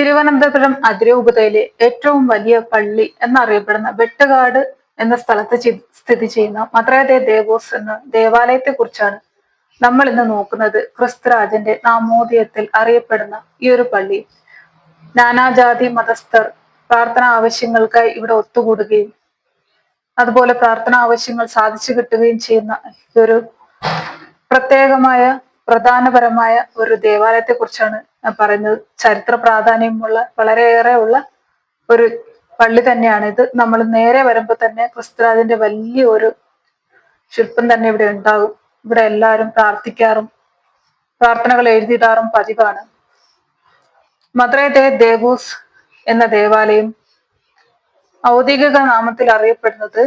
തിരുവനന്തപുരം അതിരൂപതയിലെ ഏറ്റവും വലിയ പള്ളി എന്നറിയപ്പെടുന്ന വെട്ടുകാട് എന്ന സ്ഥലത്ത് സ്ഥിതി ചെയ്യുന്ന മദ്രേദേ ദേവോസ് എന്ന ദേവാലയത്തെ കുറിച്ചാണ് നമ്മൾ ഇന്ന് നോക്കുന്നത്. ക്രിസ്തുരാജന്റെ നാമോദയത്തിൽ അറിയപ്പെടുന്ന ഈ ഒരു പള്ളി. നാനാജാതി മതസ്ഥർ പ്രാർത്ഥന ആവശ്യങ്ങൾക്കായി ഇവിടെ ഒത്തുകൂടുകയും അതുപോലെ പ്രാർത്ഥന ആവശ്യങ്ങൾ സാധിച്ചു കിട്ടുകയും ചെയ്യുന്ന ഒരു പ്രത്യേകമായ പ്രധാനപരമായ ഒരു ദേവാലയത്തെ കുറിച്ചാണ് പറയുന്നത്. ചരിത്ര പ്രാധാന്യമുള്ള വളരെയേറെ ഉള്ള ഒരു പള്ളി തന്നെയാണ് ഇത്. നമ്മൾ നേരെ വരുമ്പോൾ തന്നെ ക്രിസ്തുരാജിന്റെ വലിയ ഒരു ശില്പം തന്നെ ഇവിടെ ഉണ്ടാകും. ഇവിടെ എല്ലാവരും പ്രാർത്ഥിക്കാറും പ്രാർത്ഥനകൾ എഴുതിയിടാറും പതിവാണ്. മദ്രേ ദേവൂസ് എന്ന ദേവാലയം ഔദ്യോഗിക നാമത്തിൽ അറിയപ്പെടുന്നത്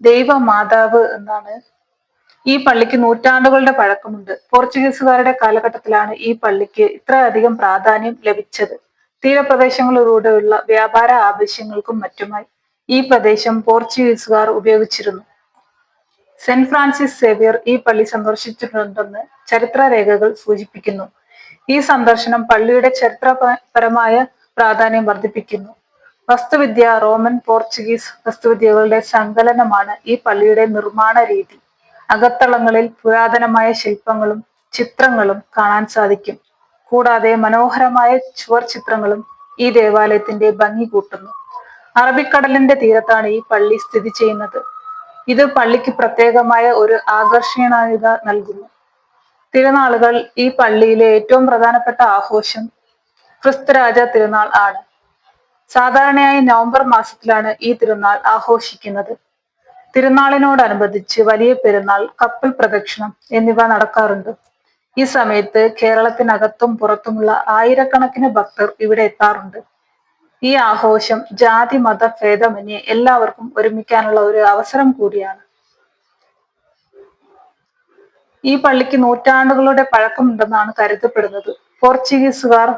ദൈവമാതാവ് എന്നാണ്. ഈ പള്ളിക്ക് നൂറ്റാണ്ടുകളുടെ പഴക്കമുണ്ട്. പോർച്ചുഗീസുകാരുടെ കാലഘട്ടത്തിലാണ് ഈ പള്ളിക്ക് ഇത്രയധികം പ്രാധാന്യം ലഭിച്ചത്. തീരപ്രദേശങ്ങളിലൂടെയുള്ള വ്യാപാര ആവശ്യങ്ങൾക്കും മറ്റുമായി ഈ പ്രദേശം പോർച്ചുഗീസുകാർ ഉപയോഗിച്ചിരുന്നു. സെന്റ് ഫ്രാൻസിസ് സേവിയർ ഈ പള്ളി സന്ദർശിച്ചിട്ടുണ്ടെന്ന് ചരിത്രരേഖകൾ സൂചിപ്പിക്കുന്നു. ഈ സന്ദർശനം പള്ളിയുടെ ചരിത്രപരമായ പ്രാധാന്യം വർദ്ധിപ്പിക്കുന്നു. വസ്തുവിദ്യ റോമൻ പോർച്ചുഗീസ് വസ്തുവിദ്യകളുടെ സങ്കലനമാണ് ഈ പള്ളിയുടെ നിർമ്മാണ രീതി. അകത്തളങ്ങളിൽ പുരാതനമായ ശില്പങ്ങളും ചിത്രങ്ങളും കാണാൻ സാധിക്കും. കൂടാതെ മനോഹരമായ ചുവർ ചിത്രങ്ങളും ഈ ദേവാലയത്തിന്റെ ഭംഗി കൂട്ടുന്നു. അറബിക്കടലിന്റെ തീരത്താണ് ഈ പള്ളി സ്ഥിതി ചെയ്യുന്നത്. ഇത് പള്ളിക്ക് പ്രത്യേകമായ ഒരു ആകർഷണീയത നൽകുന്നു. തിരുനാളുകൾ ഈ പള്ളിയിലെ ഏറ്റവും പ്രധാനപ്പെട്ട ആഘോഷം ക്രിസ്തുരാജ തിരുനാൾ ആണ്. സാധാരണയായി നവംബർ മാസത്തിലാണ് ഈ തിരുനാൾ ആഘോഷിക്കുന്നത്. തിരുനാളിനോടനുബന്ധിച്ച് വലിയ പെരുന്നാൾ കപ്പൽ പ്രദക്ഷിണം എന്നിവ നടക്കാറുണ്ട്. ഈ സമയത്ത് കേരളത്തിനകത്തും പുറത്തുമുള്ള ആയിരക്കണക്കിന് ഭക്തർ ഇവിടെ എത്താറുണ്ട്. ഈ ആഘോഷം ജാതി മത ഭേദമന്യേ എല്ലാവർക്കും ഒരുമിക്കാനുള്ള ഒരു അവസരം കൂടിയാണ്. ഈ പള്ളിക്ക് നൂറ്റാണ്ടുകളുടെ പഴക്കമുണ്ടെന്നാണ് കരുതപ്പെടുന്നത്. പോർച്ചുഗീസുകാർ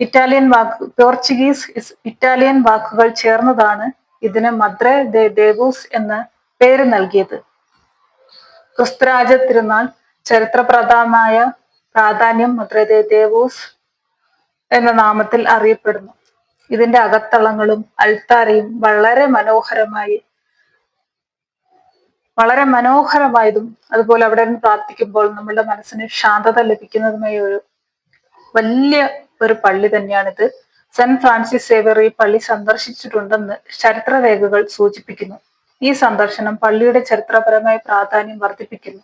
ഇറ്റാലിയൻ വാക്ക് പോർച്ചുഗീസ് ഇറ്റാലിയൻ വാക്കുകൾ ചേർന്നതാണ് ഇതിന് മദ്രെ ദേവൂസ് എന്ന പേര് നൽകിയത്. ക്രിസ്തുരാജ തിരുനാൾ ചരിത്രപ്രധാനമായ പ്രാധാന്യം മദ്രെ ദേവോസ് എന്ന നാമത്തിൽ അറിയപ്പെടുന്നു. ഇതിന്റെ അകത്തളങ്ങളും അൾത്താരയും വളരെ മനോഹരമായി വളരെ മനോഹരമായതും അതുപോലെ അവിടെ നിന്ന് പ്രാർത്ഥിക്കുമ്പോൾ നമ്മളുടെ മനസ്സിന് ശാന്തത ലഭിക്കുന്നതുമായ ഒരു വലിയ ഒരു പള്ളി തന്നെയാണിത്. സെന്റ് ഫ്രാൻസിസ് സേവർ ഈ പള്ളി സന്ദർശിച്ചിട്ടുണ്ടെന്ന് ചരിത്രരേഖകൾ സൂചിപ്പിക്കുന്നു. ഈ സന്ദർശനം പള്ളിയുടെ ചരിത്രപരമായ പ്രാധാന്യം വർദ്ധിപ്പിക്കുന്നു.